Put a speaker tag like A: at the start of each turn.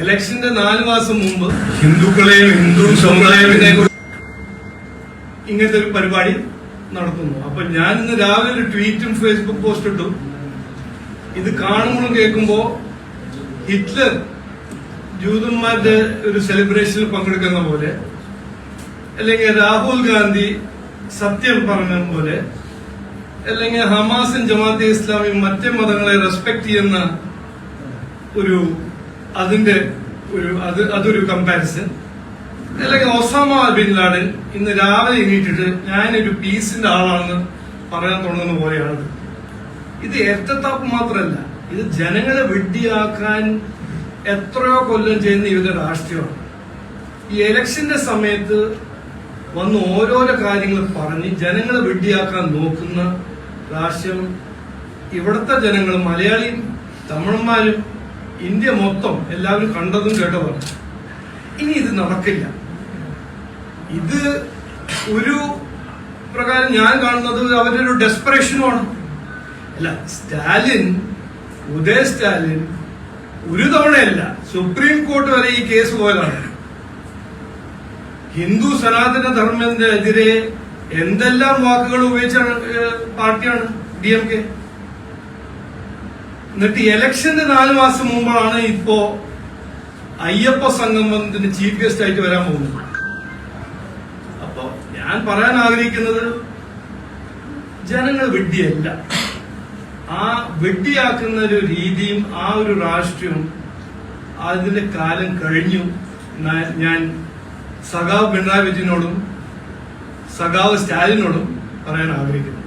A: ഇലക്ഷന്റെ നാല് മാസം മുമ്പ് ഹിന്ദുക്കളെയും ഹിന്ദു സമുദായത്തിനെ ഇങ്ങനത്തെ ഒരു പരിപാടി നടത്തുന്നു. അപ്പൊ ഞാൻ ഇന്ന് രാവിലെ ഒരു ട്വീറ്റും ഫേസ്ബുക്ക് പോസ്റ്റ് ഇട്ടു. ഇത് കാണുമ്പോഴും കേൾക്കുമ്പോ ഹിറ്റ്ലർ ജൂതന്മാരുടെ ഒരു സെലിബ്രേഷനിൽ പങ്കെടുക്കുന്ന പോലെ അല്ലെങ്കിൽ രാഹുൽ ഗാന്ധി സത്യം പറഞ്ഞ പോലെ അല്ലെങ്കിൽ ഹമാസും ജമാഅത്തെ ഇസ്ലാമിയും മറ്റ് മതങ്ങളെ റെസ്പെക്ട് ചെയ്യുന്ന ഒരു അതിന്റെ ഒരു അത് അതൊരു കമ്പാരിസൺ അല്ലെങ്കിൽ ഒസാമ ബിൻ ലാഡൻ ഇന്ന് രാവിലെ എണീറ്റിട്ട് ഞാനൊരു പീസിന്റെ ആളാണെന്ന് പറയാൻ തുടങ്ങുന്ന പോലെയാണ് ഇത് എത്തത്താപ്പ് മാത്രമല്ല ഇത് ജനങ്ങളെ വെട്ടിയാക്കാൻ എത്രയോ കൊല്ലം ചെയ്യുന്ന ഇവരുടെ രാഷ്ട്രീയമാണ്. ഈ ഇലക്ഷന്റെ സമയത്ത് വന്ന് ഓരോരോ കാര്യങ്ങൾ പറഞ്ഞ് ജനങ്ങളെ വെട്ടിയാക്കാൻ നോക്കുന്ന രാഷ്ട്രീയം ഇവിടുത്തെ ജനങ്ങൾ മലയാളിയും തമിഴന്മാരും ഇന്ത്യ മൊത്തം എല്ലാവരും കണ്ടതും കേട്ടതും. ഇനി ഇത് നടക്കില്ല. ഇത് ഒരു പ്രകാരം ഞാൻ കാണുന്നത് അവരുടെ ഒരു ഡെസ്പറേഷനുമാണ് അല്ല സ്റ്റാലിൻ ഉദയ സ്റ്റാലിൻ ഒരു തവണയല്ല സുപ്രീം കോർട്ട് വരെ ഈ കേസ് പോയതാണ്. ഹിന്ദു സനാതന ധർമ്മത്തിനെതിരെ എന്തെല്ലാം വാക്കുകൾ ഉപയോഗിച്ചാണ് പാർട്ടിയാണ് ഡി എം കെ? എന്നിട്ട് ഇലക്ഷന്റെ നാല് മാസം മുമ്പാണ് ഇപ്പോ അയ്യപ്പ സംഗമത്തിന് ചീഫ് ഗസ്റ്റ് ആയിട്ട് വരാൻ പോകുന്നത്. അപ്പോ ഞാൻ പറയാൻ ആഗ്രഹിക്കുന്നത് ജനങ്ങൾ വെഡ്ഡിയല്ല ആ വെഡ്ഡിയാക്കുന്ന ഒരു രീതിയും ആ ഒരു രാഷ്ട്രീയവും അതിന്റെ കാലം കഴിഞ്ഞു. ഞാൻ സഖാവ് പിണറായി വിജയനോടും സഖാവ് സ്റ്റാലിനോടും പറയാൻ ആഗ്രഹിക്കുന്നു.